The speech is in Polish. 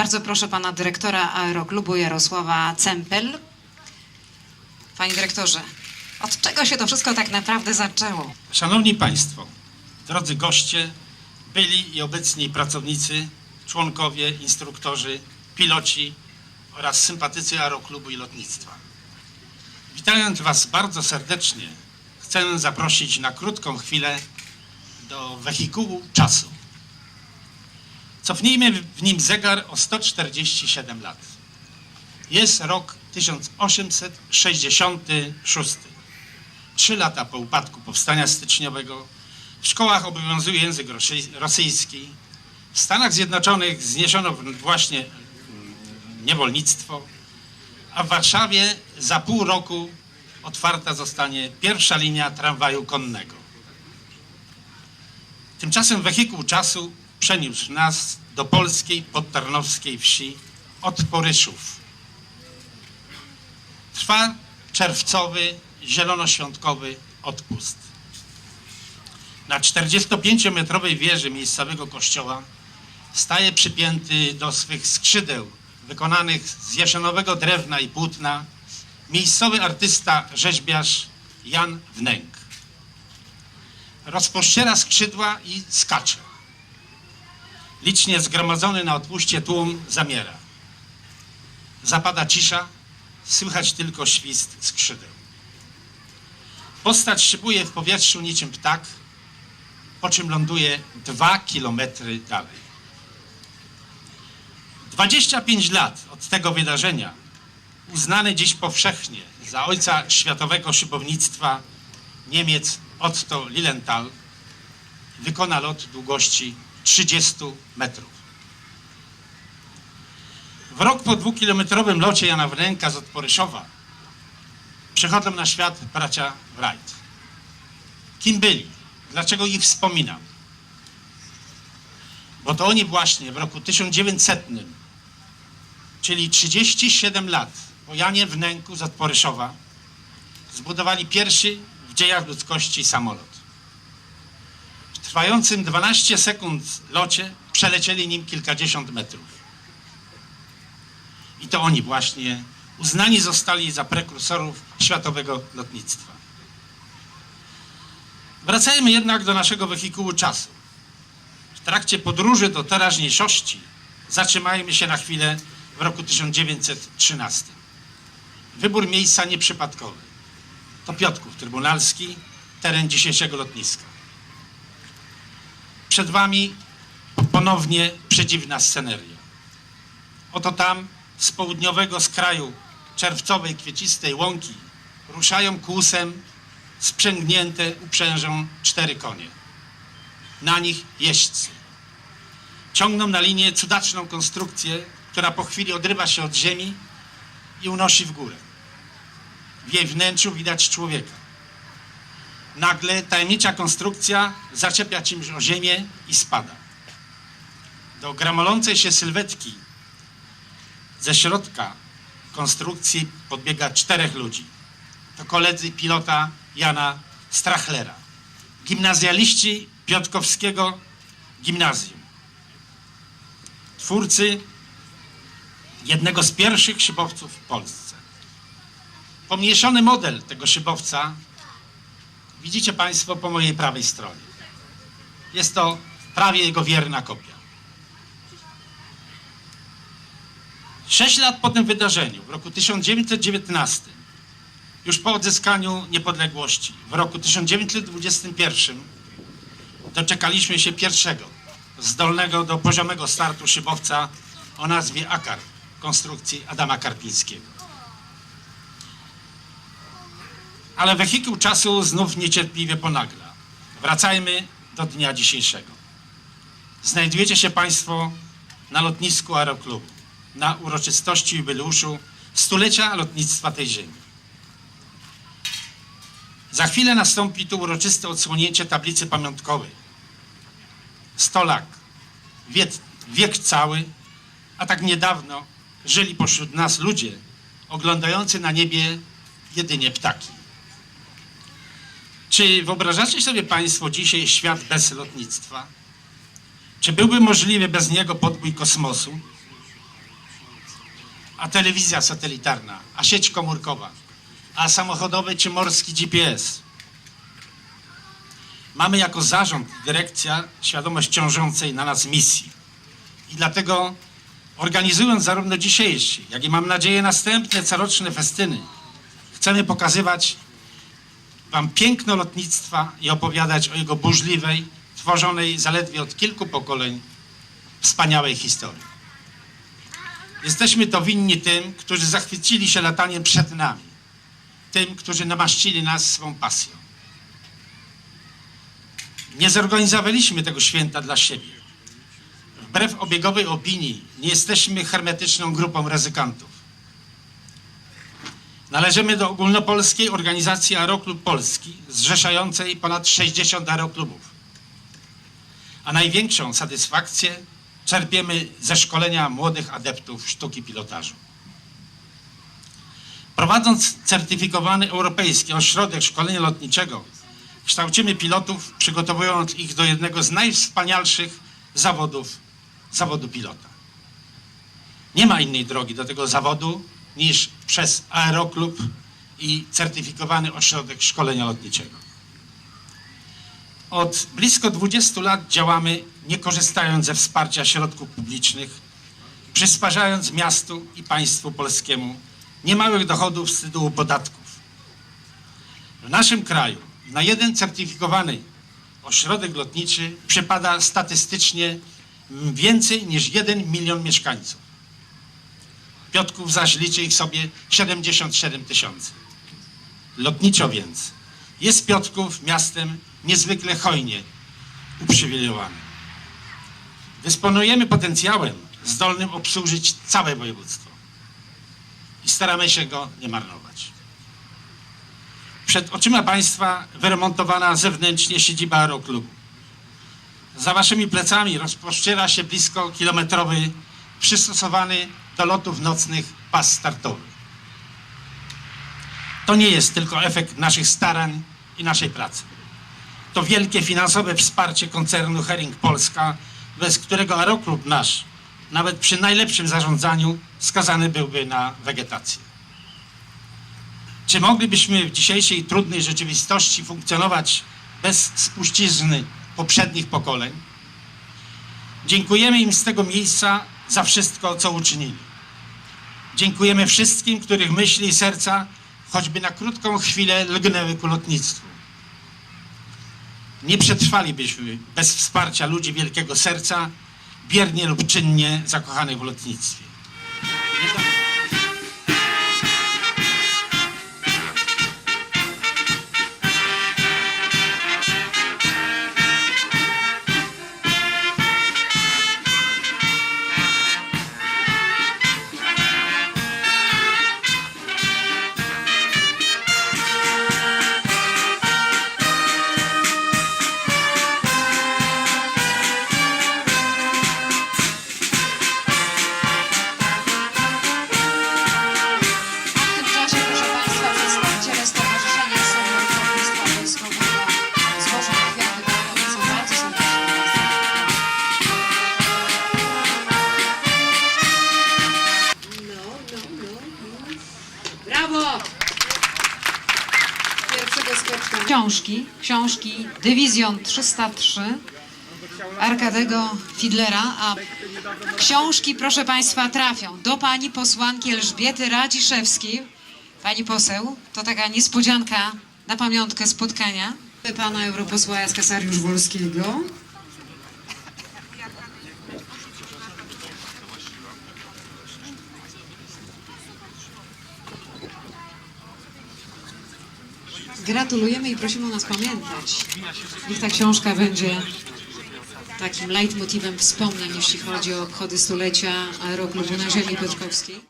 Bardzo proszę pana dyrektora Aeroklubu Jarosława Cempel. Panie dyrektorze, od czego się to wszystko tak naprawdę zaczęło? Szanowni Państwo, drodzy goście, byli i obecni pracownicy, członkowie, instruktorzy, piloci oraz sympatycy Aeroklubu i Lotnictwa. Witając Was bardzo serdecznie, chcę zaprosić na krótką chwilę do wehikułu czasu. Cofnijmy w nim zegar o 147 lat. Jest rok 1866. Trzy lata po upadku powstania styczniowego w szkołach obowiązuje język rosy- rosyjski. W Stanach Zjednoczonych zniesiono właśnie niewolnictwo, a w Warszawie za pół roku otwarta zostanie pierwsza linia tramwaju konnego. Tymczasem wehikuł czasu przeniósł nas do polskiej podtarnowskiej wsi od Poryszów. Trwa czerwcowy, zielonoświątkowy odpust. Na 45-metrowej wieży miejscowego kościoła staje przypięty do swych skrzydeł wykonanych z jasionowego drewna i płótna miejscowy artysta, rzeźbiarz Jan Wnęk. Rozpościera skrzydła i skacze. Licznie zgromadzony na odpuście tłum zamiera. Zapada cisza, słychać tylko świst skrzydeł. Postać szybuje w powietrzu niczym ptak, po czym ląduje dwa kilometry dalej. 25 lat od tego wydarzenia, uznany dziś powszechnie za ojca światowego szybownictwa Niemiec Otto Lilienthal, wykona lot długości 30 metrów. W rok po dwukilometrowym locie Jana Wnęka z Odporyszowa przychodzą na świat bracia Wright. Kim byli? Dlaczego ich wspominam? Bo to oni właśnie w roku 1900, czyli 37 lat po Janie Wnęku z Odporyszowa, zbudowali pierwszy w dziejach ludzkości samolot. Trwającym 12 sekund locie przelecieli nim kilkadziesiąt metrów. I to oni właśnie uznani zostali za prekursorów światowego lotnictwa. Wracajmy jednak do naszego wehikułu czasu. W trakcie podróży do teraźniejszości zatrzymajmy się na chwilę w roku 1913. Wybór miejsca nieprzypadkowy. To Piotrków Trybunalski, teren dzisiejszego lotniska. Przed Wami ponownie przedziwna sceneria. Oto tam z południowego skraju czerwcowej, kwiecistej łąki ruszają kłusem sprzęgnięte uprzężą cztery konie. Na nich jeźdźcy. Ciągną na linię cudaczną konstrukcję, która po chwili odrywa się od ziemi i unosi w górę. W jej wnętrzu widać człowieka. Nagle tajemnicza konstrukcja zaczepia czymś o ziemię i spada. Do gramolącej się sylwetki ze środka konstrukcji podbiega czterech ludzi. To koledzy pilota Jana Strachlera, gimnazjaliści Piotrkowskiego Gimnazjum. Twórcy jednego z pierwszych szybowców w Polsce. Pomniejszony model tego szybowca widzicie Państwo po mojej prawej stronie. Jest to prawie jego wierna kopia. Sześć lat po tym wydarzeniu, w roku 1919, już po odzyskaniu niepodległości, w roku 1921, doczekaliśmy się pierwszego, zdolnego do poziomego startu szybowca o nazwie Akar, konstrukcji Adama Karpińskiego. Ale wehikuł czasu znów niecierpliwie ponagla. Wracajmy do dnia dzisiejszego. Znajdujecie się Państwo na lotnisku Aeroklubu na uroczystości jubileuszu stulecia lotnictwa tej ziemi. Za chwilę nastąpi tu uroczyste odsłonięcie tablicy pamiątkowej. Stolak, wiek, wiek cały, a tak niedawno żyli pośród nas ludzie oglądający na niebie jedynie ptaki. Czy wyobrażacie sobie Państwo dzisiaj świat bez lotnictwa? Czy byłby możliwy bez niego podbój kosmosu? a telewizja satelitarna, a sieć komórkowa, a samochodowy czy morski GPS. Mamy jako zarząd, dyrekcja świadomość ciążącej na nas misji. I dlatego organizując zarówno dzisiejszy, jak i mam nadzieję następne coroczne festyny, chcemy pokazywać Wam piękno lotnictwa i opowiadać o jego burzliwej, tworzonej zaledwie od kilku pokoleń wspaniałej historii. Jesteśmy to winni tym, którzy zachwycili się lataniem przed nami, tym, którzy namaścili nas swą pasją. Nie zorganizowaliśmy tego święta dla siebie. Wbrew obiegowej opinii, nie jesteśmy hermetyczną grupą ryzykantów. Należymy do ogólnopolskiej organizacji Aeroklub Polski, zrzeszającej ponad 60 aeroklubów. A największą satysfakcję czerpiemy ze szkolenia młodych adeptów sztuki pilotażu. Prowadząc certyfikowany europejski ośrodek szkolenia lotniczego, kształcimy pilotów, przygotowując ich do jednego z najwspanialszych zawodów, zawodu pilota. Nie ma innej drogi do tego zawodu niż przez Aeroklub i certyfikowany ośrodek szkolenia lotniczego. Od blisko 20 lat działamy, nie korzystając ze wsparcia środków publicznych, przysparzając miastu i państwu polskiemu niemałych dochodów z tytułu podatków. W naszym kraju na jeden certyfikowany ośrodek lotniczy przypada statystycznie więcej niż 1 milion mieszkańców. Piotrków zaś liczy ich sobie 77 tysięcy. Lotniczo więc jest Piotrków miastem niezwykle hojnie uprzywilejowanym. Dysponujemy potencjałem zdolnym obsłużyć całe województwo i staramy się go nie marnować. Przed oczyma Państwa wyremontowana zewnętrznie siedziba Aeroklubu. Za Waszymi plecami rozpościera się blisko kilometrowy, przystosowany do lotów nocnych pas startowy. To nie jest tylko efekt naszych starań i naszej pracy. To wielkie finansowe wsparcie koncernu Hering Polska, bez którego aeroklub nasz, nawet przy najlepszym zarządzaniu, skazany byłby na wegetację. Czy moglibyśmy w dzisiejszej trudnej rzeczywistości funkcjonować bez spuścizny poprzednich pokoleń? Dziękujemy im z tego miejsca za wszystko, co uczynili. Dziękujemy wszystkim, których myśli i serca choćby na krótką chwilę lgnęły ku lotnictwu. Nie przetrwalibyśmy bez wsparcia ludzi wielkiego serca, biernie lub czynnie zakochanych w lotnictwie. Książki, książki Dywizjon 303 Arkadego Fidlera, a książki, proszę Państwa, trafią do Pani posłanki Elżbiety Radziszewskiej. Pani poseł, to taka niespodzianka na pamiątkę spotkania. Pana europosła Jacka Sariusz-Wolskiego. Gratulujemy i prosimy o nas pamiętać. Niech ta książka będzie takim leitmotivem wspomnień, jeśli chodzi o obchody stulecia Aeroklubu na ziemi piotrkowskiej.